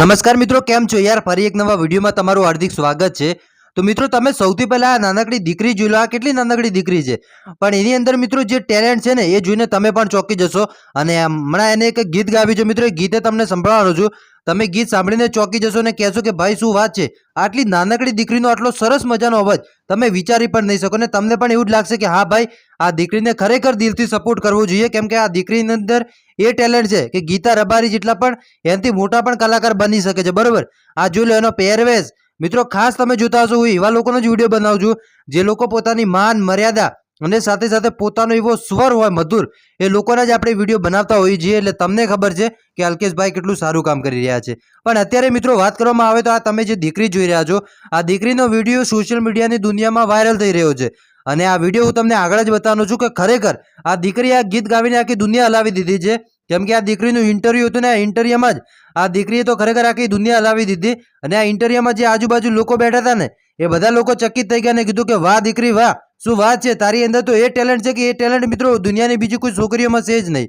નમસ્કાર મિત્રો, કેમ છો? યાર, ફરી એક નવા વિડીયોમાં તમારું હાર્દિક સ્વાગત છે. તો મિત્રો, તમે સૌથી પહેલા આ નાનકડી દીકરી જોઈ લો. આ કેટલી નાનકડી દીકરી છે? પણ એની અંદર મિત્રો જે ટેલેન્ટ છે ને, એ જોઈને તમે પણ ચોંકી જશો. અને હમણાં એને એક ગીત ગાવ્યું છે. મિત્રો, એ ગીતે તમને સંભળાવવાનું છું. તમે ગીત સાંભળીને ચોંકી જશો ને કહેશો કે ભાઈ શું વાત છે? આટલી નાનકડી દીકરીનો આટલો સરસ મજાનો અવાજ તમે વિચારી પણ નહીં શકો ને તમને પણ એવું જ લાગશે કે હા ભાઈ, આ દીકરીને ખરેખર દિલથી સપોર્ટ કરવો જોઈએ કેમ કે આ દીકરીની અંદર એ ટેલેન્ટ છે કે ગીતા રબારી જેટલા પણ એનાથી મોટા પણ કલાકાર બની શકે છે, બરોબર? આ જોઈ લો એનો પહેરવેશ. મિત્રો, ખાસ તમે જોતા હશો, હું એવા લોકોનો જ વીડિયો બનાવું છું જે લોકો પોતાની માન, મર્યાદા અને સાથે સાથે પોતાનો એવો સ્વર હોય મધુર, એ લોકોના જ આપણે વીડિયો બનાવતા હોઈએ છીએ, એટલે તમને ખબર છે કે અલ્કેશભાઈ કેટલું સારું કામ કરી રહ્યા છે. પણ અત્યારે મિત્રો વાત કરવામાં આવે તો આ તમે જે દીકરી જોઈ રહ્યા છો, આ દીકરીનો વીડિયો સોશિયલ મીડિયાની દુનિયામાં વાયરલ થઈ રહ્યો છે. અને આ વીડિયો હું તમને આગળ જ બતાવવાનો છું કે ખરેખર આ દીકરી આ ગીત ગાવીને આખી દુનિયા હલાવી દીધી છે. કેમ કે આ દીકરીનું ઇન્ટરવ્યુ હતું ને આ ઇન્ટરવ્યુમાં જ આ દીકરીએ તો ખરેખર આખી દુનિયા હલાવી દીધી અને આ ઇન્ટરવ્યુમાં જે આજુબાજુ લોકો બેઠા હતા ને, એ બધા લોકો ચકિત થઈ ગયા ને કીધું કે વાહ દીકરી વાહ શું વાત છે? તારી અંદર તો એ ટેલેન્ટ છે કે એ ટેલેન્ટ મિત્રો દુનિયાની બીજી કોઈ છોકરીઓમાં છે જ નહીં.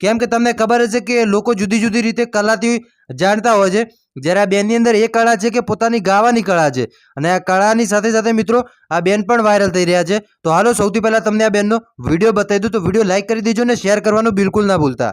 કેમ કે તમને ખબર હશે કે લોકો જુદી જુદી રીતે કલાથી જાણતા હોય છે. જ્યારે આ બેનની અંદર એ કળા છે કે પોતાની ગાવાની કળા છે. અને આ કળાની સાથે સાથે મિત્રો આ બેન પણ વાયરલ થઈ રહ્યા છે. તો હાલો સૌથી પહેલા તમને આ બેનનો વીડિયો બતાવી દઉં. તો વીડિયો લાઈક કરી દેજો ને શેર કરવાનું બિલકુલ ના ભૂલતા.